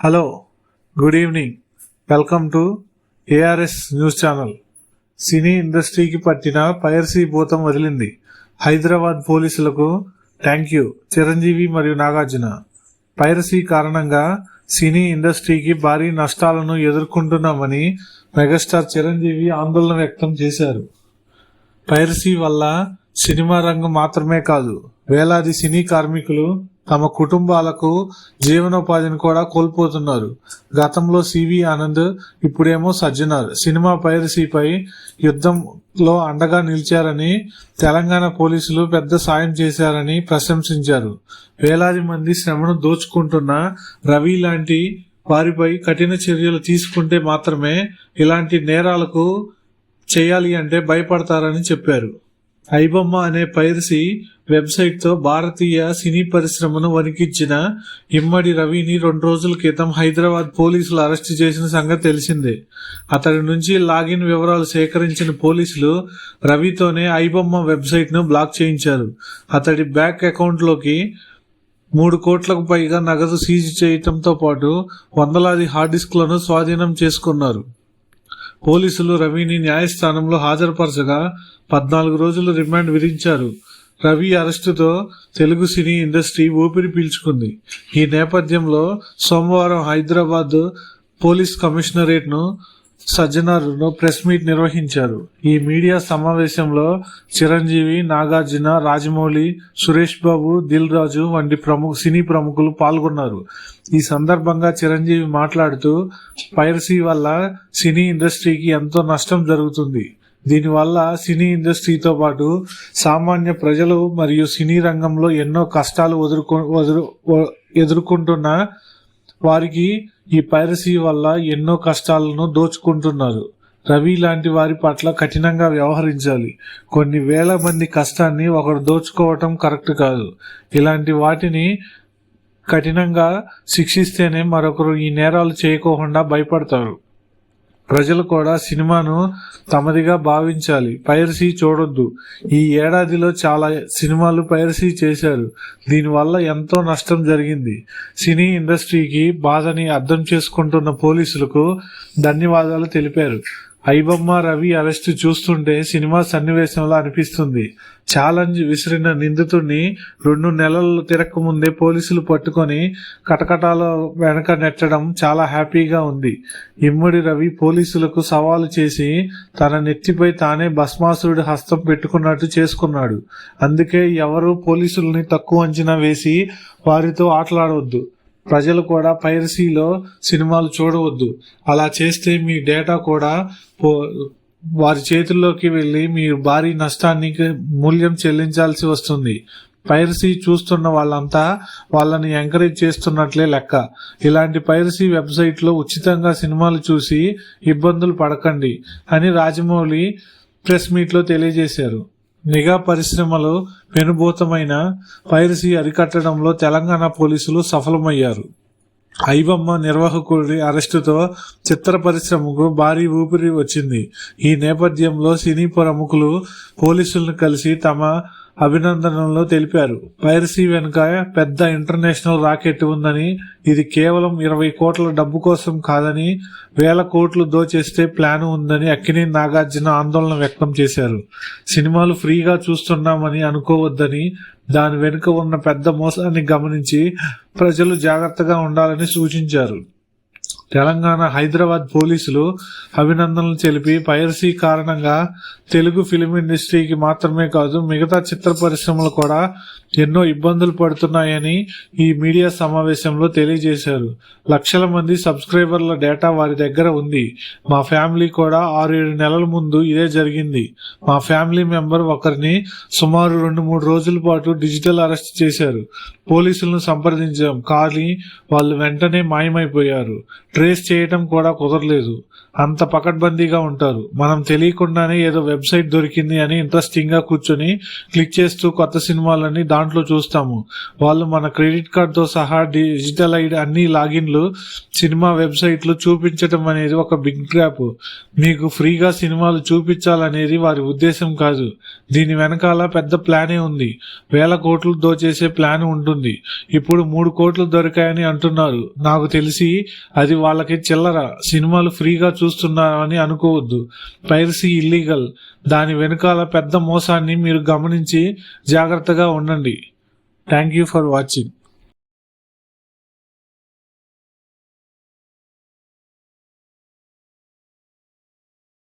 Hello good evening welcome to ARS news channel cine ఇండస్ట్రీకి పట్టిన piracy భూతం వదిలింది. హైదరాబాద్ పోలీసులకు థ్యాంక్ యూ చిరంజీవి మరియు నాగార్జున. పైరసీ కారణంగా సినీ ఇండస్ట్రీకి భారీ నష్టాలను ఎదుర్కొంటున్నామని మెగాస్టార్ చిరంజీవి ఆందోళన వ్యక్తం చేశారు. పైరసీ వల్ల సినిమా రంగం మాత్రమే కాదు వేలాది సినీ కార్మికులు తమ కుటుంబాలకు జీవనోపాధిని కూడా కోల్పోతున్నారు. గతంలో సివి ఆనంద్ ఇప్పుడేమో సజ్జనార్. సినిమా పైరసీపై యుద్ధంలో అండగా నిలిచారని తెలంగాణ పోలీసులు పెద్ద సాయం చేశారని ప్రశంసించారు. వేలాది మంది శ్రమను దోచుకుంటున్న రవి లాంటి వారిపై కఠిన చర్యలు తీసుకుంటే మాత్రమే ఇలాంటి నేరాలకు చేయాలి అంటే భయపడతారని చెప్పారు. ఐబొమ్మ అనే పైరసీ వెబ్సైట్తో భారతీయ సినీ పరిశ్రమను వణికించిన ఇమ్మడి రవిని రెండు రోజుల క్రితం హైదరాబాద్ పోలీసులు అరెస్టు చేసిన సంగతి తెలిసిందే. అతడి నుంచి లాగిన్ వివరాలు సేకరించిన పోలీసులు రవితోనే ఐబొమ్మ వెబ్సైట్ను బ్లాక్ చేయించారు. అతడి బ్యాంక్ అకౌంట్లోకి మూడు కోట్లకు పైగా నగదు సీజ్ చేయటంతో పాటు వందలాది హార్డ్ డిస్క్లను స్వాధీనం చేసుకున్నారు. పోలీసులు రవిని న్యాయస్థానంలో హాజరుపరచగా పద్నాలుగు రోజులు రిమాండ్ విధించారు. రవి అరెస్టుతో తెలుగు సినీ ఇండస్ట్రీ ఊపిరి పీల్చుకుంది. ఈ నేపథ్యంలో సోమవారం హైదరాబాద్ పోలీస్ కమిషనరేట్ను సజ్జనారును ప్రెస్ మీట్ నిర్వహించారు. ఈ మీడియా సమావేశంలో చిరంజీవి నాగార్జున రాజమౌళి సురేష్ బాబు దిల్ రాజు వంటి ప్రముఖ సినీ ప్రముఖులు పాల్గొన్నారు. ఈ సందర్భంగా చిరంజీవి మాట్లాడుతూ పైరసీ వల్ల సినీ ఇండస్ట్రీకి ఎంతో నష్టం జరుగుతుంది. దీనివల్ల సినీ ఇండస్ట్రీతో పాటు సామాన్య ప్రజలు మరియు సినీ రంగంలో ఎన్నో కష్టాలు వదులుకో ఎదుర్కొంటున్న వారికి ఈ పైరసీ వల్ల ఎన్నో కష్టాలను దోచుకుంటున్నారు. రవి లాంటి వారి పట్ల కఠినంగా వ్యవహరించాలి. కొన్ని వేల మంది కష్టాన్ని ఒకరు దోచుకోవటం కరెక్ట్ కాదు. ఇలాంటి వాటిని కఠినంగా శిక్షిస్తేనే మరొకరు ఈ నేరాలు చేయకోకుండా భయపడతారు. ప్రజలు కూడా సినిమాను తమదిగా భావించాలి. పైరసీ చూడొద్దు. ఈ ఏడాదిలో చాలా సినిమాలు పైరసీ చేశారు. దీనివల్ల ఎంతో నష్టం జరిగింది. సినీ ఇండస్ట్రీకి బాధని అర్థం చేసుకుంటున్న పోలీసులకు ధన్యవాదాలు తెలిపారు. ఐబమ్మ రవి అరెస్టు చూస్తుంటే సినిమా సన్నివేశంలో అనిపిస్తుంది. ఛాలెంజ్ విసిరిన నిందితుడిని రెండు నెలలు తిరగకముందే పోలీసులు పట్టుకొని కటకటాల వెనక నెట్టడం చాలా హ్యాపీగా ఉంది. ఇమ్మడి రవి పోలీసులకు సవాలు చేసి తన నెత్తిపై తానే భస్మాసురుడి హస్తం పెట్టుకున్నట్టు చేసుకున్నాడు. అందుకే ఎవరు పోలీసుల్ని తక్కువ అంచనా వేసి వారితో ఆటలాడవద్దు ప్రజలు కూడా పైరసీలో సినిమాలు చూడవద్దు. అలా చేస్తే మీ డేటా కూడా పో వారి చేతుల్లోకి వెళ్ళి మీరు భారీ నష్టానికి మూల్యం చెల్లించాల్సి వస్తుంది. పైరసీ చూస్తున్న వాళ్ళంతా వాళ్ళని ఎంకరేజ్ చేస్తున్నట్లే లెక్క. ఇలాంటి పైరసీ వెబ్సైట్లో ఉచితంగా సినిమాలు చూసి ఇబ్బందులు పడకండి అని రాజమౌళి ప్రెస్ మీట్లో తెలియజేశారు. నిఘా పరిశ్రమలో పెనుభూతమైన పైరసీ అరికట్టడంలో తెలంగాణ పోలీసులు సఫలమయ్యారు. ఐబమ్మ నిర్వాహకుడి అరెస్టుతో చిత్ర పరిశ్రమకు భారీ ఊపిరి వచ్చింది. ఈ నేపథ్యంలో సినీ ప్రముఖులు పోలీసులను కలిసి తమ అభినందనలు తెలిపారు. పైరసీ వెనుక పెద్ద ఇంటర్నేషనల్ రాకెట్ ఉందని ఇది కేవలం ఇరవై కోట్ల డబ్బు కోసం కాదని వేల కోట్లు దోచేస్తే ప్లాన్ ఉందని అక్కినే నాగార్జున ఆందోళన వ్యక్తం చేశారు. సినిమాలు ఫ్రీగా చూస్తున్నామని అనుకోవద్దని దాని వెనుక ఉన్న పెద్ద మోసాన్ని గమనించి ప్రజలు జాగ్రత్తగా ఉండాలని సూచించారు. తెలంగాణ హైదరాబాద్ పోలీసులు అభినందనలు తెలిపి పైరసీ కారణంగా తెలుగు ఫిలిం ఇండస్ట్రీకి మాత్రమే కాదు మిగతా చిత్ర పరిశ్రమలు కూడా ఎన్నో ఇబ్బందులు పడుతున్నాయని ఈ మీడియా సమావేశంలో తెలియజేశారు. లక్షల మంది సబ్స్క్రైబర్ల డేటా వారి దగ్గర ఉంది. మా ఫ్యామిలీ కూడా ఆరు ఏడు నెలల ముందు ఇదే జరిగింది. మా ఫ్యామిలీ మెంబర్ ఒకరిని సుమారు రెండు మూడు రోజుల పాటు డిజిటల్ అరెస్ట్ చేశారు. పోలీసులను సంప్రదించాం. కానీ వాళ్ళు వెంటనే మాయమైపోయారు. ట్రేస్ చేయటం కూడా కుదరలేదు. అంత పకడ్బందీగా ఉంటారు. మనం తెలియకుండానే ఏదో వెబ్సైట్ దొరికింది అని ఇంట్రెస్టింగ్గా కూర్చొని క్లిక్ చేస్తూ కొత్త సినిమాలని దాంట్లో చూస్తాము. వాళ్ళు మన క్రెడిట్ కార్డ్తో సహా డిజిటల్ ఐడి అన్ని లాగిన్లు సినిమా వెబ్సైట్లు చూపించటం అనేది ఒక బిగ్ ట్రాప్. మీకు ఫ్రీగా సినిమాలు చూపించాలనేది వారి ఉద్దేశం కాదు. దీని వెనకాల పెద్ద ప్లానే ఉంది. వేల కోట్లు దోచేసే ప్లాన్ ఉంటుంది. ఇప్పుడు మూడు కోట్లు దొరికాయని అంటున్నారు. నాకు తెలిసి అది వాళ్ళకి చిల్లర. సినిమాలు ఫ్రీగా చూస్తున్నారని అనుకోవద్దు. Piracy illegal. దాని వెనకాల పెద్ద మోసాన్ని మీరు గమనించి జాగ్రత్తగా ఉండండి. Thank you for watching